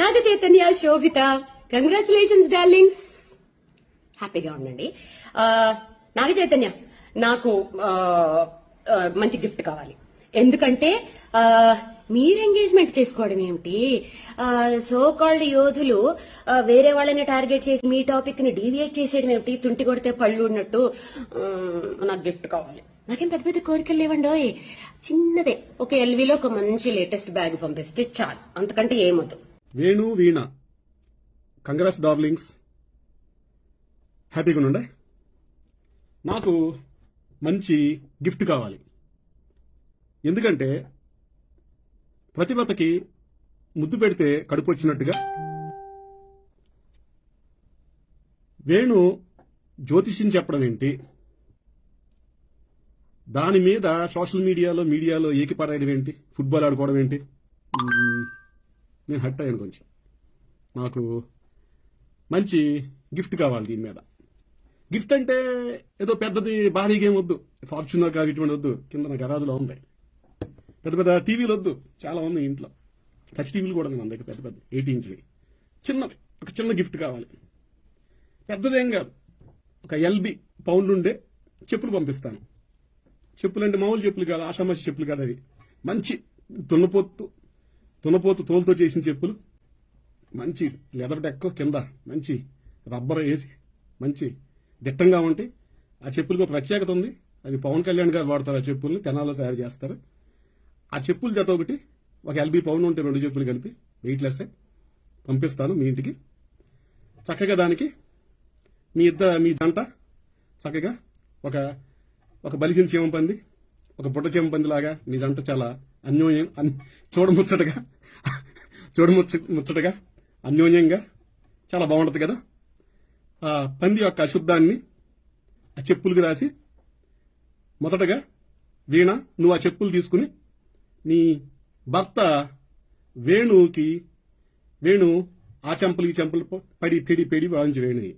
నాగ Chaitanya Sobhita congratulations darlings హ్యాపీగా ఉండండి. నాగ చైతన్య నాకు మంచి గిఫ్ట్ కావాలి. ఎందుకంటే మీరు ఎంగేజ్మెంట్ చేసుకోవడం ఏమిటి? సో కాల్డ్ యోధులు వేరే వాళ్ళని టార్గెట్ చేసి మీ టాపిక్ని డీవియేట్ చేసేయడం ఏమిటి? తుంటి కొడితే పళ్ళు ఉన్నట్టు నాకు గిఫ్ట్ కావాలి. నాకేం పెద్ద పెద్ద కోరికలు లేవండోయ్. చిన్నదే. ఒక ఎల్వీలో ఒక మంచి లేటెస్ట్ బ్యాగ్ పంపిస్తే చాలు. అంతకంటే ఏమొద్దు వేణు వీణ. కంగ్రాస్ డార్లింగ్స్ హ్యాపీగా ఉండే నాకు మంచి గిఫ్ట్ కావాలి. ఎందుకంటే ప్రతిభతకి ముద్దు పెడితే కడుపు వచ్చినట్టుగా వేణు జ్యోతిష్యం చెప్పడం ఏంటి? దాని మీద సోషల్ మీడియాలో మీడియాలో ఏకిపడేయడం ఏంటి? ఫుట్బాల్ ఆడుకోవడం ఏంటి? నేను హట్ అయ్యాను కొంచెం. నాకు మంచి గిఫ్ట్ కావాలి దీని మీద. గిఫ్ట్ అంటే ఏదో పెద్దది భారీ గేమ్ వద్దు. ఫార్చునర్ కాదు ఇటువంటి వద్దు. కింద నా గరాజులో ఉంది. పెద్ద పెద్ద టీవీలు వద్దు. చాలా ఉన్నాయి ఇంట్లో. టచ్ టీవీలు కూడా ఉన్నాయి మన దగ్గర పెద్ద పెద్ద. ఎయిటీ ఇంచ్వి. చిన్నది ఒక చిన్న గిఫ్ట్ కావాలి. పెద్దదేం కాదు. ఒక ఎల్బి పౌండ్ ఉండే చెప్పులు పంపిస్తాను. చెప్పులు అంటే మామూలు చెప్పులు కాదు ఆషామాషి చెప్పులు కాదు అవి. మంచి దున్నపోతు దున్నపోతు తోలుతో చేసిన చెప్పులు. మంచి లెదర్ డెక్క కింద మంచి రబ్బర్ వేసి మంచి దిట్టంగా ఉంటాయి ఆ చెప్పులకు ఒక ప్రత్యేకత ఉంది. అది పవన్ కళ్యాణ్ గారు వాడతారు ఆ చెప్పుల్ని తెనాల్లో తయారు చేస్తారు. ఆ చెప్పులు జత ఒకటి ఒక ఎల్బీ పవన్ ఉంటే రెండు చెప్పులు కలిపి వెయిట్లెస్ పంపిస్తాను మీ ఇంటికి. చక్కగా దానికి మీ ఇద్దరు మీ జంట చక్కగా ఒక ఒక బలిసిన చీమపంది ఒక బుట్ట చీమ లాగా మీ జంట చాలా అన్యోన్యం చూడముచ్చటగా చూడముచ్చ ముచ్చటగా. అన్యోన్యంగా. చాలా బాగుంటుంది కదా. ఆ పంది యొక్క అశుద్ధాన్ని ఆ చెప్పులకు రాసి మొదటగా వీణ నువ్వు ఆ చెప్పులు తీసుకుని నీ భర్త వేణుకి వేణు ఆ చెంపలు ఈ చెంపలు పడి పెడి పెడి వాయించి వేణుని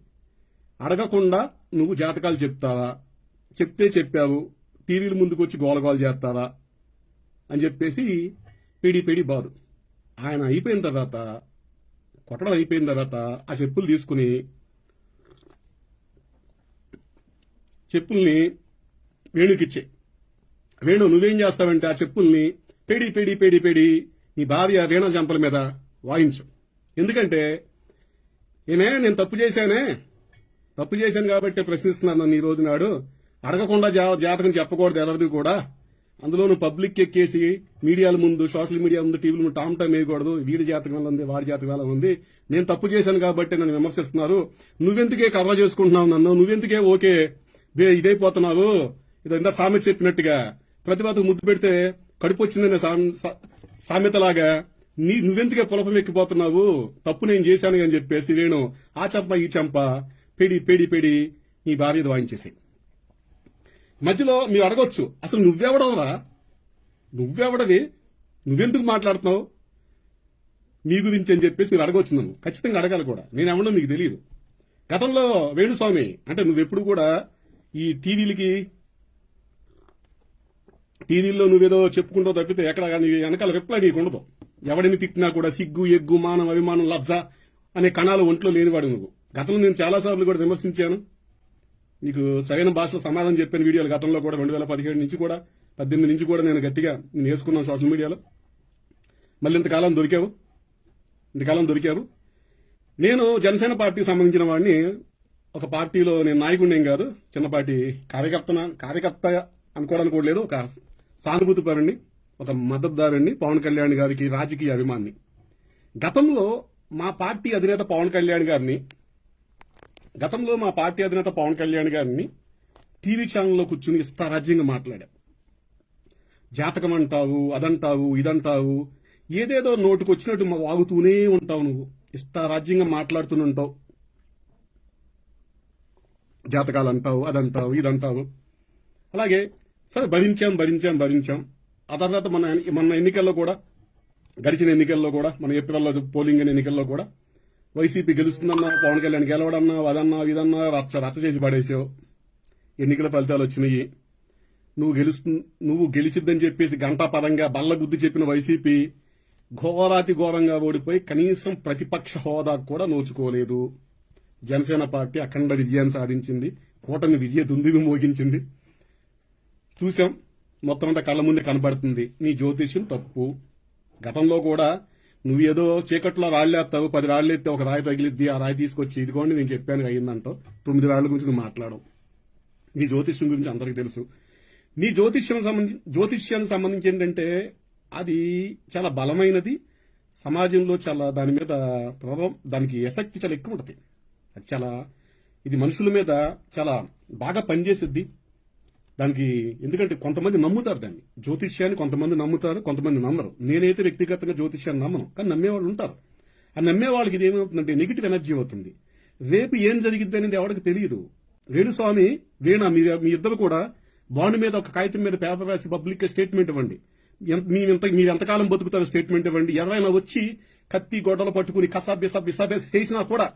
అడగకుండా నువ్వు జాతకాలు చెప్తావా? చెప్తే చెప్పావు. టీవీల ముందుకు వచ్చి గోలగోలు చేస్తావా? అని చెప్పేసి పెడి పెడి బాదు ఆయన అయిపోయిన తర్వాత కొట్టడం అయిపోయిన తర్వాత ఆ చెప్పులు తీసుకుని చెప్పుల్ని వేణుకిచ్చే. వేణు నువ్వేం చేస్తావంటే ఆ చెప్పుల్ని పెడి పెడి పెడి పెడి నీ భార్య వీణ జంపల మీద వాయించు. ఎందుకంటే ఏమే నేను తప్పు చేశానే? తప్పు చేశాను కాబట్టి ప్రశ్నిస్తున్నాను నన్ను ఈ రోజు నాడు. అడగకుండా జాతకం చెప్పకూడదు ఎవరిది కూడా. అందులోనూ పబ్లిక్ ఎక్కేసి మీడియాల ముందు సోషల్ మీడియా ముందు టీవీల ముందు టామ్ టైం వేయకూడదు వీడి జాతకం ఎలా ఉంది వాడి జాతకం ఎలా ఉంది. నేను తప్పు చేశాను కాబట్టి నన్ను విమర్శిస్తున్నారు. నువ్వెందుకే కవర్ చేసుకుంటున్నావు నన్ను? నువ్వెందుకే ఓకే? బే- ఇదైపోతున్నావు. ఇది ఇంత సామెత చెప్పినట్టుగా. ప్రతిభకు ముద్దు పెడితే కడుపు వచ్చిందనే సామె- సా- సామెతలాగా. నీ నువ్వెందుకే పొలపం ఎక్కిపోతున్నావు? తప్పు నేను చేశాను అని చెప్పేసి నేను ఆ చంప ఈ చంప పెడి పెడి పెడి నీ భార్య వాయించేసి మధ్యలో మీరు అడగొచ్చు అసలు నువ్వెవడవరా? నువ్వెవడవి? నువ్వెందుకు మాట్లాడుతున్నావు? నీ గురించి అని చెప్పేసి మీరు అడగొచ్చు నన్ను. ఖచ్చితంగా అడగాలి కూడా. నేను ఎవడో మీకు తెలియదు. గతంలో వేణుస్వామి అంటే నువ్వెప్పుడు కూడా ఈ టీవీలకి టీవీల్లో నువ్వేదో చెప్పుకుంటావు తప్పితే ఎక్కడ వెనకాల రిప్లై నీకు ఉండదు. ఎవడిని తిట్టినా కూడా సిగ్గు ఎగ్గు మానం అభిమానం లబ్జ అనే కణాలు ఒంట్లో లేనివాడు నువ్వు. గతంలో నేను చాలాసార్లు కూడా విమర్శించాను. నీకు సరైన భాషలో సమాధానం చెప్పిన వీడియోలు గతంలో కూడా రెండు వేల పదిహేడు నుంచి కూడా పద్దెనిమిది నుంచి కూడా నేను గట్టిగా నేను వేసుకున్నాను సోషల్ మీడియాలో. మళ్ళీ ఇంతకాలం దొరికావు? ఇంతకాలం దొరికావు? నేను జనసేన పార్టీకి సంబంధించిన వాడిని ఒక పార్టీలో నేను నాయకుడిని ఏం కాదు చిన్నపాటి కార్యకర్త కార్యకర్త అనుకోవడానికి కూడా లేదు ఒక సానుభూతిపరుణ్ణి ఒక మద్దతుదారుణ్ణి పవన్ కళ్యాణ్ గారికి రాజకీయ అభిమాన్ని. గతంలో మా పార్టీ అధినేత పవన్ కళ్యాణ్ గారిని గతంలో మా పార్టీ అధినేత పవన్ కళ్యాణ్ గారిని టీవీ ఛానల్లో కూర్చుని ఇష్టారాజ్యంగా మాట్లాడా. జాతకం అంటావు అదంటావు ఇదంటావు ఏదేదో నోటుకొచ్చినట్టు వాగుతూనే ఉంటావు నువ్వు. ఇష్టారాజ్యంగా మాట్లాడుతూనే ఉంటావు. జాతకాలు అంటావు అదంటావు ఇదంటావు. అలాగే సరే భరించాం భరించాం భరించాం. ఆ తర్వాత మన మన ఎన్నికల్లో కూడా గడిచిన ఎన్నికల్లో కూడా మన ఏప్రిల్లో పోలింగ్ అయిన ఎన్నికల్లో కూడా వైసీపీ గెలుస్తుందన్నా పవన్ కళ్యాణ్ గెలవడన్నా అదన్నా ఇదన్నా రచ్చ రచ్చ చేసి పడేసావు. ఎన్నికల ఫలితాలు వచ్చినాయి. నువ్వు గెలుస్తు నువ్వు గెలిచిద్దని చెప్పేసి గంటా పదంగా బల్ల గుద్ది చెప్పిన వైసీపీ ఘోరాతి ఘోరంగా ఓడిపోయి కనీసం ప్రతిపక్ష హోదా కూడా నోచుకోలేదు. జనసేన పార్టీ అఖండ విజయాన్ని సాధించింది. కూటమి విజయ దుందివి మోగించింది. చూసాం మొత్తం అంతా కళ్ళ ముందే కనబడుతుంది. నీ జ్యోతిష్యం తప్పు. గతంలో కూడా నువ్వు ఏదో చీకట్లో రాళ్ళేస్తావు పది రాళ్ళు ఎత్తే ఒక రాయి తగిలిద్ది ఆ రాయి తీసుకొచ్చి ఇదిగోండి నేను చెప్పాను అయ్యిందంటావు తొమ్మిది రాళ్ళ గురించి నువ్వు మాట్లాడవు. నీ జ్యోతిష్యం గురించి అందరికీ తెలుసు. నీ జ్యోతిష్యం సంబంధించి జ్యోతిష్యానికి సంబంధించి ఏంటంటే అది చాలా బలమైనది సమాజంలో చాలా దాని మీద ప్రభావం దానికి ఎఫెక్ట్ చాలా ఎక్కువ ఉంటుంది. అది చాలా ఇది మనుషుల మీద చాలా బాగా పనిచేసిద్ది. దానికి ఎందుకంటే కొంతమంది నమ్ముతారు దాన్ని. జ్యోతిష్యాన్ని కొంతమంది నమ్ముతారు కొంతమంది నమ్మరు. నేనైతే వ్యక్తిగతంగా జ్యోతిష్యాన్ని నమ్మను కానీ నమ్మేవాళ్ళు ఉంటారు. ఆ నమ్మేవాళ్ళకి ఇది ఏమవుతుందంటే నెగిటివ్ ఎనర్జీ అవుతుంది. రేపు ఏం జరిగిద్ది అనేది ఎవరికి తెలియదు. వేణుస్వామి వీణ మీ మీ ఇద్దరు కూడా బాండ్ మీద ఒక కాగితం మీద పేపర్ రాసి పబ్లిక్ స్టేట్మెంట్ ఇవ్వండి. ఎంత- మీ ఇంత మీరు ఎంతకాలం బతుకుతారో స్టేట్మెంట్ ఇవ్వండి. ఎవరైనా వచ్చి కత్తి గొడవలు పట్టుకుని కసాబ్ బిసాబ్ బిసాబ్ చేసినా కూడా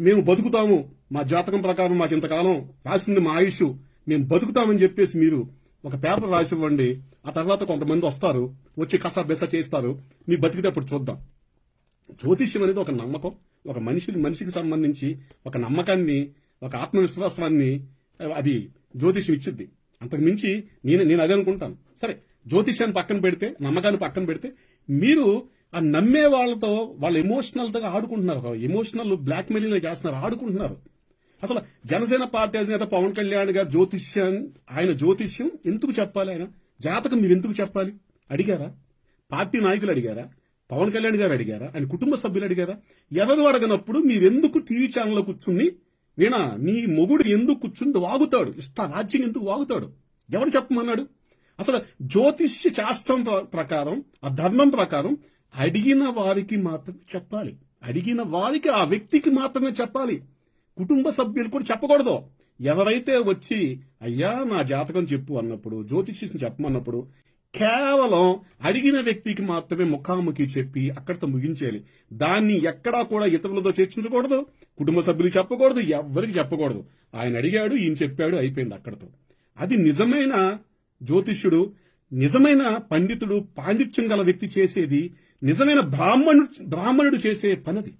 మేము బతుకుతాము. మా జాతకం ప్రకారం మాకు ఇంతకాలం రాసింది మా ఆయుష్. మేము బతుకుతామని చెప్పేసి మీరు ఒక పేపర్ రాసి ఇవ్వండి ఆ తర్వాత కొంతమంది వస్తారు వచ్చి కసా బెస చేస్తారు మీ బతికితే అప్పుడు చూద్దాం. జ్యోతిష్యం అనేది ఒక నమ్మకం ఒక మనిషి మనిషికి సంబంధించి ఒక నమ్మకాన్ని ఒక ఆత్మవిశ్వాసాన్ని అది జ్యోతిష్యం ఇచ్చిద్ది. అంతకు మించి నేను నేను అదే అనుకుంటాను. సరే జ్యోతిష్యాన్ని పక్కన పెడితే నమ్మకాన్ని పక్కన పెడితే మీరు ఆ నమ్మే వాళ్ళతో వాళ్ళ ఎమోషనల్తో ఆడుకుంటున్నారు. ఎమోషనల్ బ్లాక్మెయిలింగ్ చేస్తున్నారు ఆడుకుంటున్నారు. అసలు జనసేన పార్టీ అధినేత పవన్ కళ్యాణ్ గారు జ్యోతిష్యం ఆయన జ్యోతిష్యం ఎందుకు చెప్పాలి ఆయన? జాతకం మీరు ఎందుకు చెప్పాలి? అడిగారా? పార్టీ నాయకులు అడిగారా? పవన్ కళ్యాణ్ గారు అడిగారా? ఆయన కుటుంబ సభ్యులు అడిగారా? ఎవరు అడగనప్పుడు మీరెందుకు టీవీ ఛానల్లో కూర్చుని వీణా నీ మొగుడు ఎందుకు కూర్చుంది? వాగుతాడు. ఇష్ట రాజ్యం ఎందుకు వాగుతాడు? ఎవరు చెప్పమన్నాడు? అసలు జ్యోతిష్య శాస్త్రం ప్ర- ప్రకారం ఆ ధర్మం ప్రకారం అడిగిన వారికి మాత్రమే చెప్పాలి. అడిగిన వారికి ఆ వ్యక్తికి మాత్రమే చెప్పాలి. కుటుంబ సభ్యులు కూడా చెప్పకూడదు. ఎవరైతే వచ్చి అయ్యా నా జాతకం చెప్పు అన్నప్పుడు జ్యోతిష్యం చెప్పమన్నప్పుడు కేవలం అడిగిన వ్యక్తికి మాత్రమే ముఖాముఖి చెప్పి అక్కడితో ముగించేయాలి. దాన్ని ఎక్కడా కూడా ఇతరులతో చర్చించకూడదు. కుటుంబ సభ్యులు చెప్పకూడదు. ఎవరికి చెప్పకూడదు. ఆయన అడిగాడు ఈయన చెప్పాడు అయిపోయింది అక్కడతో. అది నిజమైన జ్యోతిష్యుడు నిజమైన పండితుడు పాండిత్యం గల వ్యక్తి చేసేది నిజమైన బ్రాహ్మణుడు బ్రాహ్మణుడు చేసే పనది.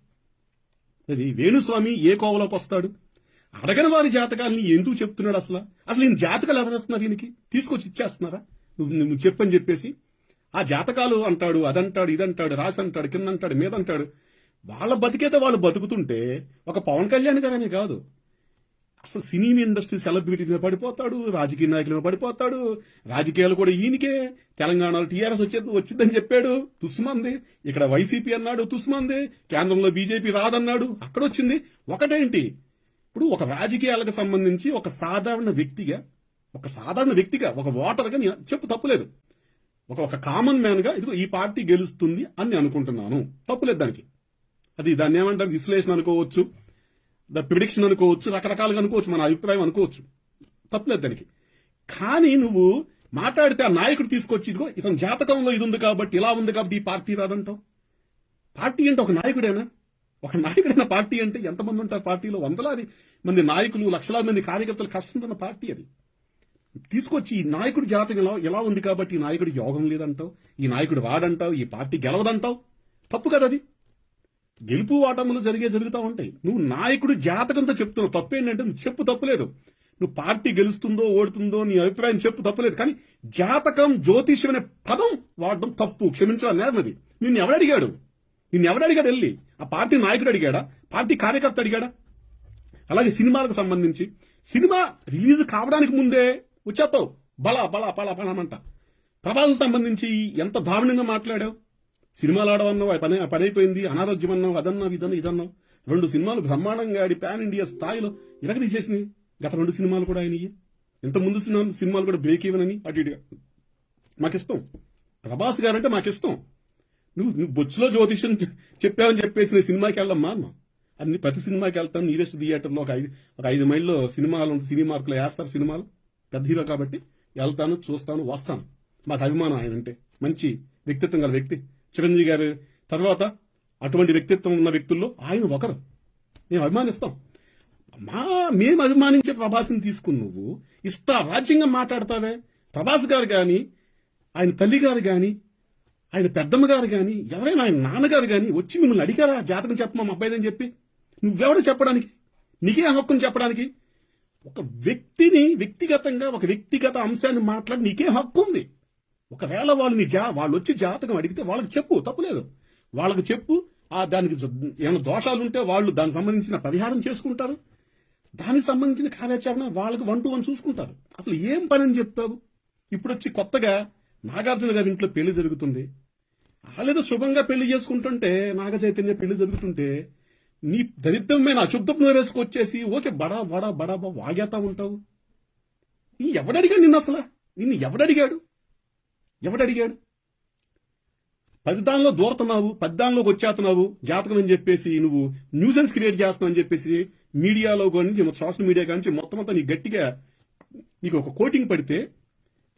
అది వేణుస్వామి ఏ కోవలోకి వస్తాడు? అడగని వారి జాతకాలని ఎందుకు చెప్తున్నాడు అసలు? అసలు ఈయన జాతకాలు ఎవరిస్తున్నారు ఈయనకి? తీసుకొచ్చి ఇచ్చేస్తున్నారా? నువ్వు నువ్వు చెప్పని చెప్పేసి ఆ జాతకాలు అంటాడు అదంటాడు ఇదంటాడు రాసి అంటాడు కింద అంటాడు మీద అంటాడు వాళ్ళ బతికేతే వాళ్ళు బతుకుతుంటే ఒక పవన్ కళ్యాణ్ గారనే కాదు. అసలు సినీ ఇండస్ట్రీ సెలబ్రిటీ మీద పడిపోతాడు రాజకీయ నాయకుల మీద పడిపోతాడు. రాజకీయాలు కూడా ఈయనకే. తెలంగాణలో టీఆర్ఎస్ వచ్చేది వచ్చిందని చెప్పాడు తుస్మంది. ఇక్కడ వైసీపీ అన్నాడు తుస్మంది. కేంద్రంలో బీజేపీ రాదన్నాడు. అక్కడ వచ్చింది. ఒకటేంటి? ఇప్పుడు ఒక రాజకీయాలకు సంబంధించి ఒక సాధారణ వ్యక్తిగా ఒక సాధారణ వ్యక్తిగా ఒక ఓటర్గా చెప్పు తప్పులేదు. ఒక ఒక కామన్ మ్యాన్గా ఇదిగో ఈ పార్టీ గెలుస్తుంది అని అనుకుంటున్నాను. తప్పులేదు దానికి. అది దాన్ని ఏమంటారు? విశ్లేషణ అనుకోవచ్చు. ద ప్రిడిక్షన్ అనుకోవచ్చు రకరకాలుగా అనుకోవచ్చు మన అభిప్రాయం అనుకోవచ్చు. తప్పలేదు దానికి. కానీ నువ్వు మాట్లాడితే ఆ నాయకుడు తీసుకొచ్చి ఇదిగో ఇతని జాతకంలో ఇది ఉంది కాబట్టి ఇలా ఉంది కాబట్టి ఈ పార్టీ రాదంటావు. పార్టీ అంటే ఒక నాయకుడేనా? ఒక నాయకుడైన పార్టీ అంటే ఎంతమంది ఉంటారు పార్టీలో? వందలాది మంది నాయకులు లక్షలాది మంది కార్యకర్తలు కష్టం పార్టీ అది. తీసుకొచ్చి ఈ నాయకుడి జాతకం ఎలా ఎలా ఉంది కాబట్టి ఈ నాయకుడి యోగం లేదంటావు? ఈ నాయకుడు వాడంటావు? ఈ పార్టీ గెలవదంటావు? తప్పు కదా అది. గెలుపు ఓటములు జరిగే జరుగుతూ ఉంటాయి. నువ్వు నాయకుడు జాతకంతో చెప్తున్నావు. తప్పేంటంటే నువ్వు చెప్పు తప్పులేదు. నువ్వు పార్టీ గెలుస్తుందో ఓడుతుందో నీ అభిప్రాయం చెప్పు తప్పులేదు. కానీ జాతకం జ్యోతిష్యం అనే పదం వాడడం తప్పు. క్షమించాలి నేరమది. నిన్ను ఎవడు అడిగాడు? నిన్ను ఎవడు అడిగాడు వెళ్ళి? ఆ పార్టీ నాయకుడు అడిగాడా? పార్టీ కార్యకర్త అడిగాడా? అలాగే సినిమాలకు సంబంధించి. సినిమా రిలీజ్ కావడానికి ముందే వచ్చేస్తావు. బలా బలా బలా బలమంట ప్రభాస్ సంబంధించి ఎంత దారుణంగా మాట్లాడావు? సినిమాలు ఆడవన్నావు పని ఆ పని అయిపోయింది అనారోగ్యం అన్నావు అదన్నావు ఇదన్నావు ఇదన్నావు. రెండు సినిమాలు బ్రహ్మాండంగా ఆడి పాన్ ఇండియా స్థాయిలో ఇరగ తీసేసినాయి. గత రెండు సినిమాలు కూడా అయినాయి. ఇంత ముందు సినిమా సినిమాలు కూడా బ్రేక్ ఇవ్వనని అటు ఇటుగా. మాకిష్టం. ప్రభాస్ గారంటే మాకిష్టం. నువ్వు నువ్వు బొచ్చులో జ్యోతిష్యం చెప్పావని చెప్పేసి నేను సినిమాకి వెళ్ళమ్మా అన్న అన్ని ప్రతి సినిమాకి వెళ్తాను నీరెస్ట్ థియేటర్లో ఒక ఐదు ఒక ఐదు మైళ్ళలో సినిమాలు ఉంటుంది సినీ మార్కులు వేస్తారు సినిమాలు. పెద్ద హీరో కాబట్టి వెళ్తాను చూస్తాను వస్తాను. మాకు అభిమానం ఆయన అంటే మంచి వ్యక్తిత్వం గల వ్యక్తి. చిరంజీవి గారు తర్వాత అటువంటి వ్యక్తిత్వం ఉన్న వ్యక్తుల్లో ఆయన ఒకరు. మేము అభిమానిస్తాం. మా మేము అభిమానించే ప్రభాస్ని తీసుకుని నువ్వు ఇస్తా రాజ్యంగా మాట్లాడతావే. ప్రభాస్ గారు గాని ఆయన తల్లి గారు గాని ఆయన పెద్దమ్మ గారు కానీ ఎవరైనా ఆయన నాన్నగారు కానీ వచ్చి మిమ్మల్ని అడిగారా? జాతకం చెప్పమా మా అబ్బాయిదని చెప్పి? నువ్వెవడు చెప్పడానికి? నీకే హక్కుని చెప్పడానికి? ఒక వ్యక్తిని వ్యక్తిగతంగా ఒక వ్యక్తిగత అంశాన్ని మాట్లాడి నీకే హక్కు ఉంది. ఒకవేళ వాళ్ళని జా వాళ్ళు వచ్చి జాతకం అడిగితే వాళ్ళకి చెప్పు తప్పులేదు. వాళ్ళకి చెప్పు ఆ దానికి ఏమైనా దోషాలు ఉంటే వాళ్ళు దానికి సంబంధించిన పరిహారం చేసుకుంటారు. దానికి సంబంధించిన కార్యాచరణ వాళ్ళకి వన్ టు వన్ చూసుకుంటారు. అసలు ఏం పని అని చెప్తావు? ఇప్పుడు వచ్చి కొత్తగా నాగార్జున గారి ఇంట్లో పెళ్ళి జరుగుతుంది. వాళ్ళేదో శుభంగా పెళ్ళి చేసుకుంటుంటే నాగ చైతన్య పెళ్ళి జరుగుతుంటే నీ దరిద్రమైన అశుద్ధపు నోరేసుకొచ్చేసి ఓకే బడా బడా బడా బా వాగేతా ఉంటావు. నీ ఎవడడిగాడు నిన్ను అసలు నిన్ను ఎవడడిగాడు? ఎవడడిగాడు? పదిదానిలో దూరుతున్నావు పద్దానిలోకి వచ్చేస్తున్నావు జాతకం అని చెప్పేసి నువ్వు న్యూసెన్స్ క్రియేట్ చేస్తున్నావు అని చెప్పేసి మీడియాలో కానీ సోషల్ మీడియా కానీ మొత్తం అంతా నీ గట్టిగా నీకు ఒక కోటింగ్ పడితే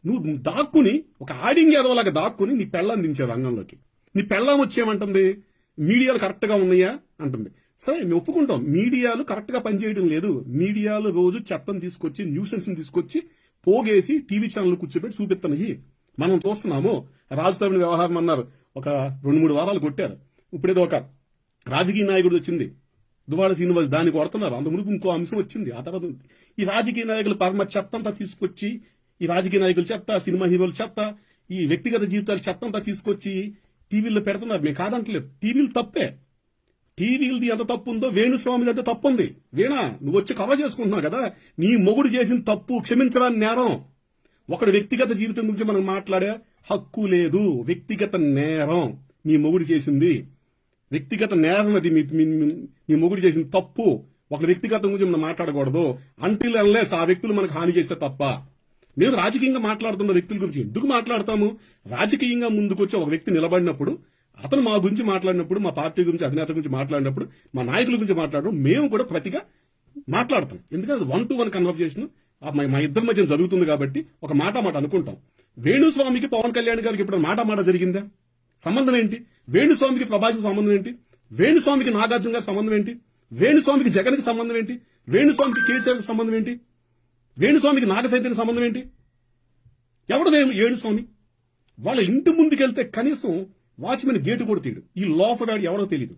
నువ్వు దాక్కుని ఒక ఆడింగ్ ఎదవలాగా దాక్కుని నీ పెళ్ళాన్ని దించావు రంగంలోకి. నీ పెళ్ళాం వచ్చేమంటుంది మీడియాలు కరెక్ట్గా ఉన్నాయా? అంటుంది. సరే మేము ఒప్పుకుంటాం. మీడియాలు కరెక్ట్గా పనిచేయడం లేదు. మీడియాలు రోజు చెత్తను తీసుకొచ్చి న్యూసెన్స్ని తీసుకొచ్చి పోగేసి టీవీ ఛానల్ కూర్చోబెట్టి చూపిస్తున్నాయి మనం చూస్తున్నాము రాజధాని వ్యవహారం అన్నారు. ఒక రెండు మూడు వారాలు కొట్టారు. ఇప్పుడేదో ఒక రాజకీయ నాయకుడు వచ్చింది. దువాడ శ్రీనివాస్ దాన్ని కొడుతున్నారు. అంత మునుపు ఇంకో అంశం వచ్చింది. ఆ తర్వాత ఈ రాజకీయ నాయకులు పరమ చెత్త అంతా తీసుకొచ్చి ఈ రాజకీయ నాయకులు చెత్త సినిమా హీరోలు చెత్త ఈ వ్యక్తిగత జీవితాలు చెత్త అంతా తీసుకొచ్చి టీవీల్లో పెడుతున్నారు. మేము కాదంటలేదు. టీవీలు తప్పే. టీవీలది ఎంత తప్పు ఉందో వేణుస్వామి ఎంత తప్పు ఉంది. వీణా నువ్వు వచ్చి కవర్ చేసుకుంటున్నావు కదా. నీ మొగుడు చేసిన తప్పు క్షమించడానికి నేరం. ఒకడు వ్యక్తిగత జీవితం గురించి మనం మాట్లాడే హక్కు లేదు. వ్యక్తిగత నేరం. నీ మొగుడు చేసింది. వ్యక్తిగత నేరం అది. మీ నీ మొగుడు చేసిన తప్పు. ఒక వ్యక్తిగతం గురించి మనం మాట్లాడకూడదు. అంటిల్ అన్లెస్ ఆ వ్యక్తులు మనకు హాని చేస్తే తప్ప. మేము రాజకీయంగా మాట్లాడుతున్న వ్యక్తుల గురించి ఎందుకు మాట్లాడతాము? రాజకీయంగా ముందుకొచ్చి ఒక వ్యక్తి నిలబడినప్పుడు అతను మా గురించి మాట్లాడినప్పుడు మా పార్టీ గురించి అధినేత గురించి మాట్లాడినప్పుడు మా నాయకుల గురించి మాట్లాడడం మేము కూడా ప్రతిగా మాట్లాడతాం. ఎందుకంటే వన్ టు వన్ కన్వర్జేషన్ మా ఇద్దరి మధ్య జరుగుతుంది కాబట్టి ఒక మాట మాట అనుకుంటాం. వేణుస్వామికి పవన్ కళ్యాణ్ గారికి ఇప్పుడు మాట మాట జరిగిందా? సంబంధం ఏంటి? వేణుస్వామికి ప్రభాస్ సంబంధం ఏంటి? వేణుస్వామికి నాగార్జున గారి సంబంధం ఏంటి? వేణుస్వామికి జగన్కి సంబంధం ఏంటి? వేణుస్వామికి కేసీఆర్కి సంబంధం ఏంటి? వేణుస్వామికి నాగచైతన్య సంబంధం ఏంటి? ఎవడు ఏణుస్వామి. వాళ్ళ ఇంటి ముందుకెళ్తే కనీసం వాచ్మెన్ గేటు కూడా తీయడు. ఈ లోఫర్ గాడు ఎవరో తెలియదు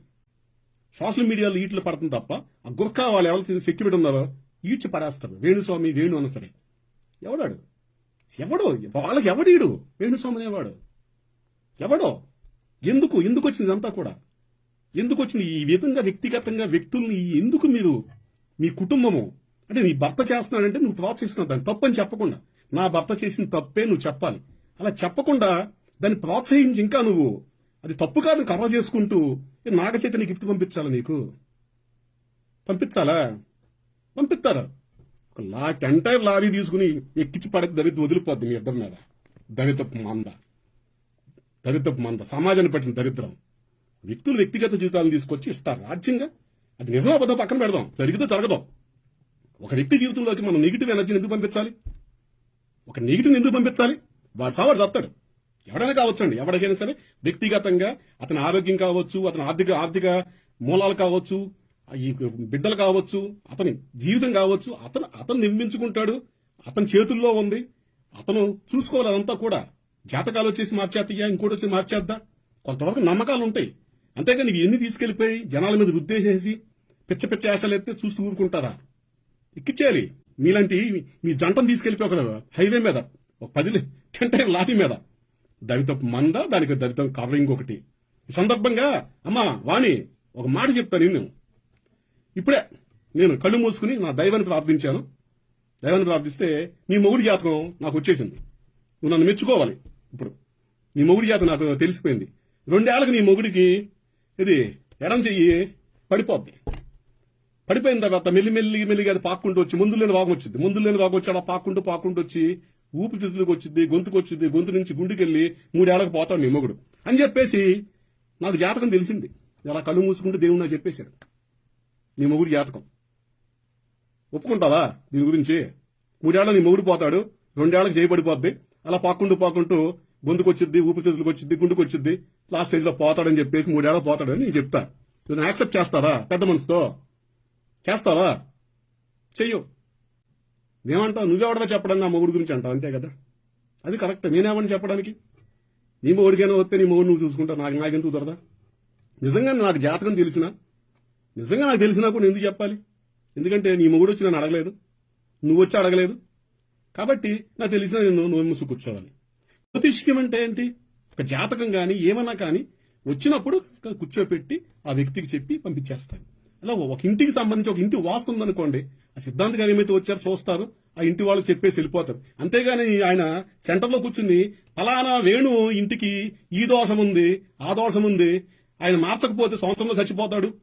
సోషల్ మీడియాలో ఈట్లు పడుతుంది తప్ప ఆ గుర్ఖా వాళ్ళు ఎవరు సెక్యూరిటీ ఉన్నారో? ఈడ్చి పరాస్తారు. వేణుస్వామి వేణు అన్న సరే. ఎవడాడు? ఎవడో? వాళ్ళకి ఎవడీడు? వేణుస్వామి అనేవాడు. ఎవడో? ఎందుకు? ఎందుకు వచ్చింది ఇదంతా కూడా? ఎందుకు వచ్చింది ఈ విధంగా వ్యక్తిగతంగా వ్యక్తుల్ని ఎందుకు మీరు మీ కుటుంబము? అంటే నీ భర్త చేస్తున్నాడంటే నువ్వు ప్రోత్సహిస్తున్నావు దాన్ని తప్పని చెప్పకుండా. నా భర్త చేసిన తప్పే నువ్వు చెప్పాలి. అలా చెప్పకుండా దాన్ని ప్రోత్సహించి ఇంకా నువ్వు అది తప్పు కాదు కవర్ చేసుకుంటూ ఏ నాగ చైతన్య గిఫ్ట్ పంపించాలా నీకు? పంపించాలా? పంపిస్తారు. ఒక లా ఎంటైర్ లారీ తీసుకుని ఎక్కించి పడక దరిద్ర వదిలిపోద్ది మీ ఇద్దరి మీద. దరిద్రపు మంద. దరిద్రపు మంద. సమాజాన్ని పట్టిన దరిద్రం. వ్యక్తులు వ్యక్తిగత జీవితాలను తీసుకొచ్చి ఇస్తారు. రాజ్యంగా అది నిజమా అబద్ధం పక్కన పెడదాం. జరిగితే జరగదు. ఒక వ్యక్తి జీవితంలోకి మనం నెగిటివ్ ఎనర్జీని ఎందుకు పంపించాలి? ఒక నెగిటివ్ని ఎందుకు పంపించాలి? వాడు సావాడు చెప్తాడు. ఎవడైనా కావచ్చండి. ఎవరికైనా సరే వ్యక్తిగతంగా అతని ఆరోగ్యం కావచ్చు అతని ఆర్థిక ఆర్థిక మూలాలు కావచ్చు ఈ బిడ్డలు కావచ్చు అతని జీవితం కావచ్చు అతను అతను నిర్మించుకుంటాడు అతని చేతుల్లో ఉంది. అతను చూసుకోవాలి అదంతా కూడా. జాతకాలు వచ్చేసి మార్చేద్దయ్యా ఇంకోటి వచ్చి మార్చేద్దా? కొంతవరకు నమ్మకాలు ఉంటాయి. అంతేగాని ఇవి ఎన్ని తీసుకెళ్ళిపోయి జనాల మీద రుద్దేసేసి పిచ్చ పిచ్చ ఆశలు ఎత్తే చూస్తూ ఊరుకుంటారా? ఎక్కిచ్చేయాలి. మీలాంటి మీ జంటను తీసుకెళ్ళిపోయి ఒక హైవే మీద ఒక పది టెంటైర్ లారీ మీద. దళిత మంద దానికి దళితం కవరింగ్ ఒకటి. ఈ సందర్భంగా అమ్మా వాణి ఒక మాట చెప్తాను నేను. ఇప్పుడే నేను కళ్ళు మూసుకుని నా దైవాన్ని ప్రార్థించాను. దైవాన్ని ప్రార్థిస్తే నీ మొగుడి జాతకం నాకు వచ్చేసింది. నువ్వు నన్ను మెచ్చుకోవాలి ఇప్పుడు. నీ మొగుడి జాతకం నాకు తెలిసిపోయింది. రెండేళ్ళకు నీ మొగుడికి ఇది ఎడం చెయ్యి పడిపోద్ది. పడిపోయిన తర్వాత మెల్లి మెల్లి మెల్లిగా అది పాక్కుంటూ వచ్చి ముందు లేని భాగం వచ్చింది. ముందు లేని భాగం వచ్చి అలా పాక్కుంటూ పాక్కుంటూ వచ్చి ఊపిరితిత్తులకు వచ్చింది గొంతుకు వచ్చింది గొంతు నుంచి గుండెకెళ్ళి మూడేళ్ళకు పోతాడు నీ మొగుడు. అని చెప్పేసి నాకు జాతకం తెలిసింది. అలా కళ్ళు మూసుకుంటూ దేవుడు నాకు చెప్పేశాడు. నీ మొగుడు జాతకం. ఒప్పుకుంటావా? దీని గురించి. మూడేళ్ళ నీ మొగుడు పోతాడు. రెండేళ్ళకు చేయబడిపోద్ది అలా పాక్కుంటూ పాక్కుంటూ గొంతుకు వచ్చింది ఊపిరితిత్తులకు వచ్చింది గుండుకు వచ్చింది లాస్ట్ స్టేజ్లో పోతాడని చెప్పేసి మూడేళ్ళ పోతాడని నేను చెప్తా. నువ్వు యాక్సెప్ట్ చేస్తావా? పెద్ద మనసుతో. చేస్తావా? చెయ్యు. నేమంటావు నువ్వెవడదా చెప్పడానికి నా మొగుడు గురించి అంటావు. అంతే కదా? అది కరెక్ట్. నేనేమని చెప్పడానికి? నీ మొగుడికైనా వస్తే నీ మొగుడు నువ్వు చూసుకుంటా నాకు నాకెందుకు దొరదా? నిజంగా నాకు జాతకం తెలిసిన నిజంగా నాకు తెలిసినా కూడా ఎందుకు చెప్పాలి? ఎందుకంటే నీ మొగుడు వచ్చి నన్ను అడగలేదు. నువ్వు వచ్చి అడగలేదు. కాబట్టి నాకు తెలిసిన నేను నోరు మూసి కూర్చోవాలి. జ్యోతిష్యం అంటే ఏంటి? ఒక జాతకం కానీ ఏమన్నా కానీ వచ్చినప్పుడు కూర్చోపెట్టి ఆ వ్యక్తికి చెప్పి పంపించేస్తాను. అలా ఒక ఇంటికి సంబంధించి ఒక ఇంటి వాస్తు ఉందనుకోండి ఆ సిద్ధాంత గారు ఏమైతే వచ్చారో చూస్తారు ఆ ఇంటి వాళ్ళు చెప్పేసి వెళ్ళిపోతారు. అంతేగాని ఆయన సెంటర్లో కూర్చుని ఫలానా వేణు ఇంటికి ఈ దోషం ఉంది ఆ దోషం ఉంది ఆయన మార్చకపోతే సంవత్సరంలో చచ్చిపోతాడు.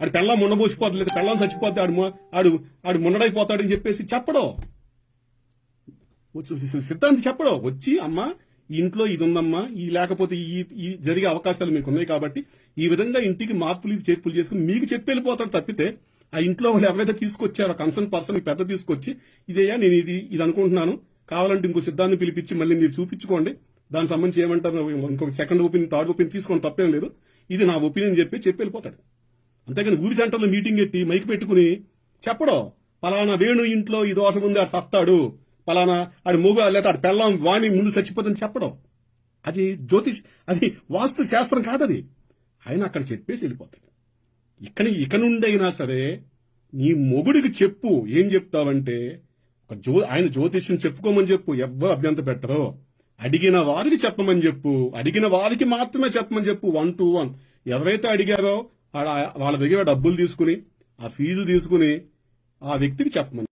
ఆడు పెళ్ళం ముండబోసిపోతుంది లేదా పెళ్ళం చచ్చిపోతే ఆడు ఆడు ఆడు మున్నడైపోతాడని చెప్పేసి చెప్పడం. సిద్ధాంతి చెప్పడం. వచ్చి అమ్మా ఇంట్లో ఇది ఉందమ్మా ఈ లేకపోతే ఈ ఈ జరిగే అవకాశాలు మీకు ఉన్నాయి కాబట్టి ఈ విధంగా ఇంటికి మార్పులు చేర్పులు చేసుకుని మీకు చెప్పి వెళ్ళిపోతాడు తప్పితే ఆ ఇంట్లో వాళ్ళు ఎవరైతే తీసుకొచ్చారో కన్సర్న్ పర్సన్ పెద్ద తీసుకొచ్చి ఇదేయా నేను ఇది ఇది అనుకుంటున్నాను. కావాలంటే ఇంకో సిద్ధాన్ని పిలిపించి మళ్ళీ మీరు చూపించుకోండి. దానికి సంబంధించి ఏమంటారు? ఇంకొక సెకండ్ ఒపీనియన్ థర్డ్ ఒపీనియన్ తీసుకోండి తప్పేం లేదు. ఇది నా ఒపీనియన్ చెప్పి చెప్పి వెళ్ళిపోతాడు. అంతేగాని ఊరి సెంటర్లో మీటింగ్ పెట్టి మైక్ పెట్టుకుని చెప్పడం. పలానా వేణు ఇంట్లో ఈ దోషం ఉంది ఆడు సత్తాడు. పలానా ఆడి మూగ లేదా ఆడు పెళ్ళం వాణి ముందు చచ్చిపోతుందని చెప్పడం. అది జ్యోతిష్ అది వాస్తు శాస్త్రం కాదది. ఆయన అక్కడ చెప్పేసి వెళ్ళిపోతాడు ఇక్కడ ఇక నుండైనా సరే నీ మొగుడికి చెప్పు. ఏం చెప్తావంటే ఒక జ్యో ఆయన జ్యోతిష్యం చెప్పుకోమని చెప్పు. ఎవ్వరు అభ్యంత పెట్టరు. అడిగిన వారికి చెప్పమని చెప్పు. అడిగిన వారికి మాత్రమే చెప్పమని చెప్పు. వన్ టు వన్ ఎవరైతే అడిగారో వాళ్ళ దగ్గర డబ్బులు తీసుకుని ఆ ఫీజు తీసుకుని ఆ వ్యక్తికి చెప్పమని.